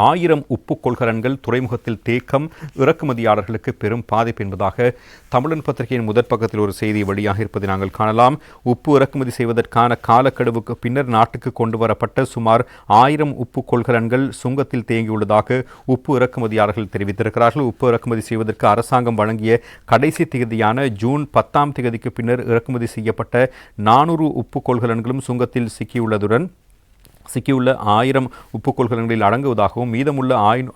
ஆயிரம் உப்பு கொள்கலன்கள் துறைமுகத்தில் தேக்கம் இறக்குமதியாளர்களுக்கு பெரும் பாதிப்பு என்பதாக தமிழன் பத்திரிகையின் முதற் பக்கத்தில் ஒரு செய்தி வழியாக இருப்பதை நாங்கள் காணலாம். உப்பு இறக்குமதி செய்வதற்கான காலக்கெடுவுக்கு பின்னர் நாட்டுக்கு கொண்டு வரப்பட்ட சுமார் ஆயிரம் உப்பு கொள்கலன்கள் சுங்கத்தில் தேங்கியுள்ளதாக உப்பு இறக்குமதியாளர்கள் தெரிவித்திருக்கிறார்கள். உப்பு இறக்குமதி செய்வதற்கு அரசாங்கம் வழங்கிய கடைசி திகதியான ஜூன் பத்தாம் திகதிக்கு பின்னர் இறக்குமதி செய்யப்பட்ட நானூறு உப்பு கொள்கலன்களும் சுங்கத்தில் சிக்கியுள்ளதுடன் சிக்கியுள்ள ஆயிரம் உப்பு கொள்கலன்களில் அடங்குவதாகவும் மீதமுள்ள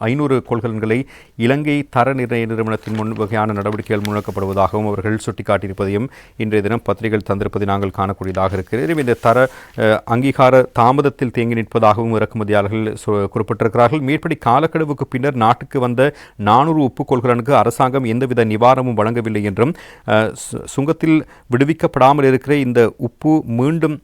ஐநூறு கொள்கலன்களை இலங்கை தர நிர்ணய நிறுவனத்தின் முன் வகையான நடவடிக்கைகள் முன்னெடுக்கப்படுவதாகவும் அவர்கள் சுட்டிக்காட்டியிருப்பதையும் இன்றைய தினம் பத்திரிகைகள் தந்திருப்பதை நாங்கள் காணக்கூடியதாக இருக்கிறது. இந்த தர அங்கீகார தாமதத்தில் தேங்கி நிற்பதாகவும் இறக்குமதியாளர்கள் குறிப்பிட்டிருக்கிறார்கள். மேற்படி காலக்கெடுவுக்கு பின்னர் நாட்டுக்கு வந்த நானூறு உப்பு கொள்கலனுக்கு அரசாங்கம் எந்தவித நிவாரணமும் வழங்கவில்லை என்றும் சுங்கத்தில் விடுவிக்கப்படாமல் இருக்கிற இந்த உப்பு மீண்டும்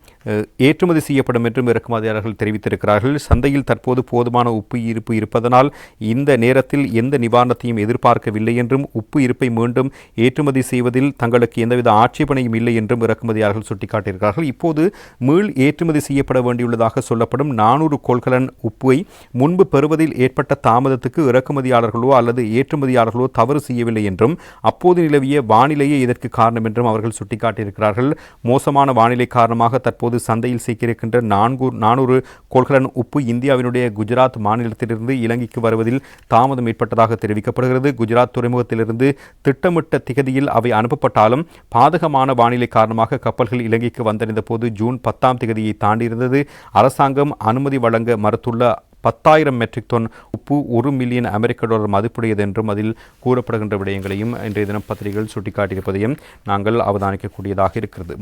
ஏற்றுமதி செய்யப்படும் என்றும் இறக்குமதியாளர்கள் தெரிவித்திருக்கிறார்கள். சந்தையில் தற்போது போதுமான உப்பு இருப்பு இருப்பதனால் இந்த நேரத்தில் எந்த நிவாரணத்தையும் எதிர்பார்க்கவில்லை என்றும் உப்பு இருப்பை மீண்டும் ஏற்றுமதி செய்வதில் தங்களுக்கு எந்தவித ஆட்சேபனையும் இல்லை என்றும் இறக்குமதியாளர்கள் சுட்டிக்காட்டியிருக்கிறார்கள். இப்போது மீள் ஏற்றுமதி செய்யப்பட வேண்டியுள்ளதாக சொல்லப்படும் நானூறு கொள்கலன் உப்பை முன்பு பெறுவதில் ஏற்பட்ட தாமதத்துக்கு இறக்குமதியாளர்களோ அல்லது ஏற்றுமதியாளர்களோ தவறு செய்யவில்லை என்றும் அப்போது நிலவிய வானிலையே இதற்கு காரணம் என்றும் அவர்கள் சுட்டிக்காட்டியிருக்கிறார்கள். மோசமான வானிலை காரணமாக தற்போது தற்போது சந்தையில் சிக்கியிருக்கின்ற நான்கு நானூறு கொள்கலன் உப்பு இந்தியாவினுடைய குஜராத் மாநிலத்திலிருந்து இலங்கைக்கு வருவதில் தாமதம் ஏற்பட்டதாக தெரிவிக்கப்படுகிறது. குஜராத் துறைமுகத்திலிருந்து திட்டமிட்ட திகதியில் அவை அனுப்பப்பட்டாலும் பாதகமான வானிலை காரணமாக கப்பல்கள் இலங்கைக்கு வந்தடைந்த போது ஜூன் பத்தாம் திகதியை தாண்டியிருந்தது. அரசாங்கம் அனுமதி வழங்க மறுத்துள்ள பத்தாயிரம் மெட்ரிக் டன் உப்பு ஒரு மில்லியன் அமெரிக்க டாலர் மதிப்புடையது என்றும் அதில் கூறப்படுகின்ற விடயங்களையும் இன்றைய தினம் பத்திரிகைகள் சுட்டிக்காட்டியிருப்பதையும் நாங்கள் அவதானிக்கக்கூடியதாக இருக்கிறது.